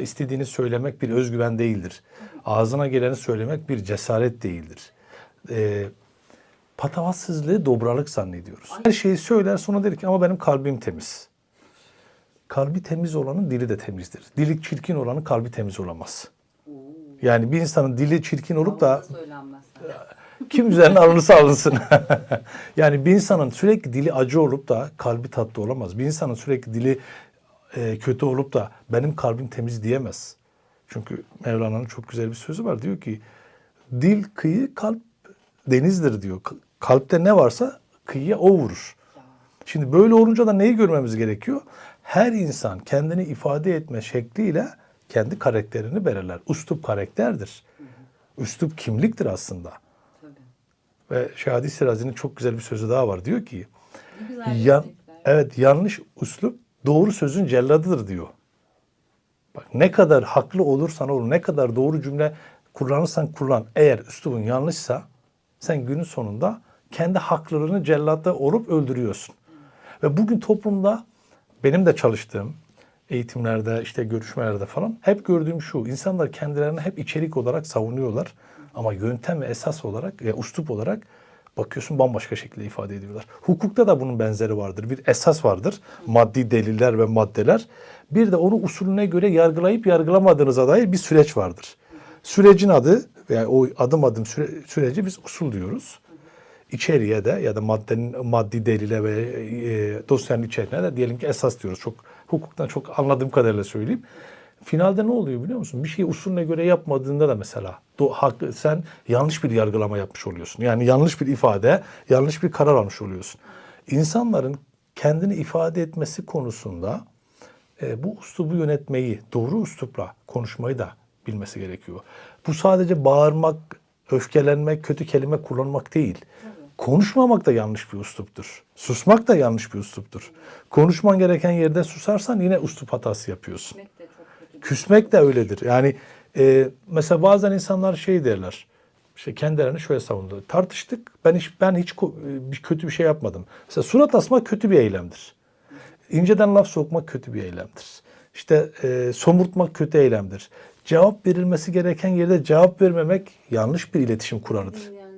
İstediğini söylemek bir özgüven değildir. Ağzına geleni söylemek bir cesaret değildir. Ee, patavatsızlığı dobralık zannediyoruz. Her şeyi söyler sonra der ki ama benim kalbim temiz. Kalbi temiz olanın dili de temizdir. Dili çirkin olanın kalbi temiz olamaz. Yani bir insanın dili çirkin olup da kim üzerine alınırsa alınsın. yani bir insanın sürekli dili acı olup da kalbi tatlı olamaz. Bir insanın sürekli dili e, kötü olup da benim kalbim temiz diyemez. Çünkü Mevlana'nın çok güzel bir sözü var. Diyor ki dil kıyı kalp denizdir diyor. Kalpte ne varsa kıyıya o vurur. Şimdi böyle olunca da neyi görmemiz gerekiyor? Her insan kendini ifade etme şekliyle kendi karakterini belirler. Üslup karakterdir. Üslup kimliktir aslında. Tabii. Ve Şadi Sirazi'nin çok güzel bir sözü daha var. Diyor ki yan, evet yanlış üslup doğru sözün celladıdır diyor. Bak ne kadar haklı olursan ol, ne kadar doğru cümle kullanırsan kullan. Eğer üslubun yanlışsa sen günün sonunda kendi haklılığını cellatta olup öldürüyorsun. Ve bugün toplumda benim de çalıştığım eğitimlerde, işte görüşmelerde falan hep gördüğüm şu. insanlar kendilerini hep içerik olarak savunuyorlar. Ama yöntem ve esas olarak, ya üslup olarak bakıyorsun bambaşka şekilde ifade ediyorlar. Hukukta da bunun benzeri vardır. Bir esas vardır. Maddi deliller ve maddeler. Bir de onu usulüne göre yargılayıp yargılamadığınıza dair bir süreç vardır. Sürecin adı veya o adım adım süre, süreci biz usul diyoruz. İçeriye de ya da maddenin maddi delile ve e, dosyanın içeriğine de diyelim ki esas diyoruz. Çok hukuktan çok anladığım kadarıyla söyleyeyim. Finalde ne oluyor biliyor musun? Bir şeyi usulüne göre yapmadığında da mesela hak, sen yanlış bir yargılama yapmış oluyorsun. Yani yanlış bir ifade, yanlış bir karar almış oluyorsun. İnsanların kendini ifade etmesi konusunda e, bu üslubu yönetmeyi, doğru üslupla konuşmayı da bilmesi gerekiyor. Bu sadece bağırmak, öfkelenmek, kötü kelime kullanmak değil. Konuşmamak da yanlış bir üsluptur. Susmak da yanlış bir üsluptur. Konuşman gereken yerde susarsan yine üslup hatası yapıyorsun. Kötü. Küsmek de öyledir. Yani e, mesela bazen insanlar şey derler. İşte kendilerini şöyle savundu. Tartıştık. Ben hiç ben hiç e, kötü bir şey yapmadım. Mesela surat asmak kötü bir eylemdir. İnceden laf sokmak kötü bir eylemdir. İşte e, somurtmak kötü eylemdir. Cevap verilmesi gereken yerde cevap vermemek yanlış bir iletişim kurarıdır. Yani